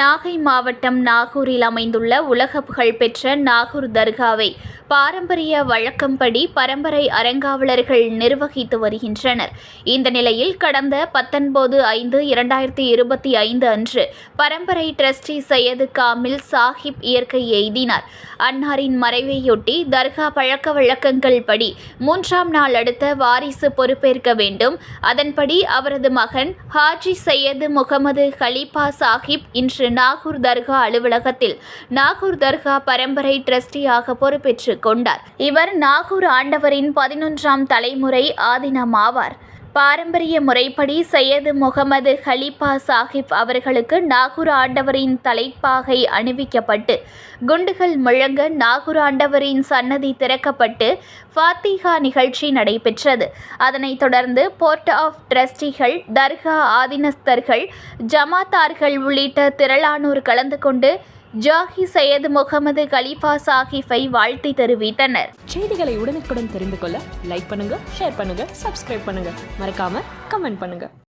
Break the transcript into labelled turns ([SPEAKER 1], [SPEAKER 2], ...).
[SPEAKER 1] நாகை மாவட்டம் நாகூரில் அமைந்துள்ள உலக புகழ்பெற்ற நாகூர் தர்காவை பாரம்பரிய வழக்கம்படி பரம்பரை அறங்காவலர்கள் நிர்வகித்து வருகின்றனர். இந்த நிலையில் கடந்த பத்தொன்பது ஐந்து இரண்டாயிரத்தி இருபத்தி ஐந்து அன்று பரம்பரை டிரஸ்டி சையது காமில் சாஹிப் இயற்கை எய்தினார். அன்னாரின் மறைவையொட்டி தர்கா பழக்க வழக்கங்கள் படி மூன்றாம் நாள் அடுத்த வாரிசு பொறுப்பேற்க வேண்டும். அதன்படி அவரது மகன் ஹாஜி சையது முகமது கலீஃபா சாஹிப் இன்று நாகூர் தர்கா அலுவலகத்தில் நாகூர் தர்கா பரம்பரை டிரஸ்டியாக பொறுப்பேற்றுக் கொண்டார். இவர் நாகூர் ஆண்டவரின் பதினொன்றாம் தலைமுறை ஆதினம் ஆவார் பாரம்பரிய முறைப்படி சையது முகமது ஹலீஃபா சாஹிப் அவர்களுக்கு நாகூர் ஆண்டவரின் தலைப்பாகை அணிவிக்கப்பட்டு குண்டுகள் முழங்க நாகூர் ஆண்டவரின் சன்னதி திறக்கப்பட்டு ஃபாத்திகா நிகழ்ச்சி நடைபெற்றது. அதனைத் தொடர்ந்து போர்ட் ஆஃப் ட்ரஸ்டிகள் தர்கா ஆதினஸ்தர்கள் ஜமாத்தார்கள் உள்ளிட்ட திரளானோர் கலந்து கொண்டு ஜாஹி சையது முகமது கலீஃபா சாஹிஃபை வாழ்த்தி தெரிவித்தனர்.
[SPEAKER 2] செய்திகளை உடனுக்குடன் தெரிந்து கொள்ள லைக் பண்ணுங்க ஷேர் பண்ணுங்க சப்ஸ்கிரைப் பண்ணுங்க. மறக்காம கமெண்ட் பண்ணுங்க.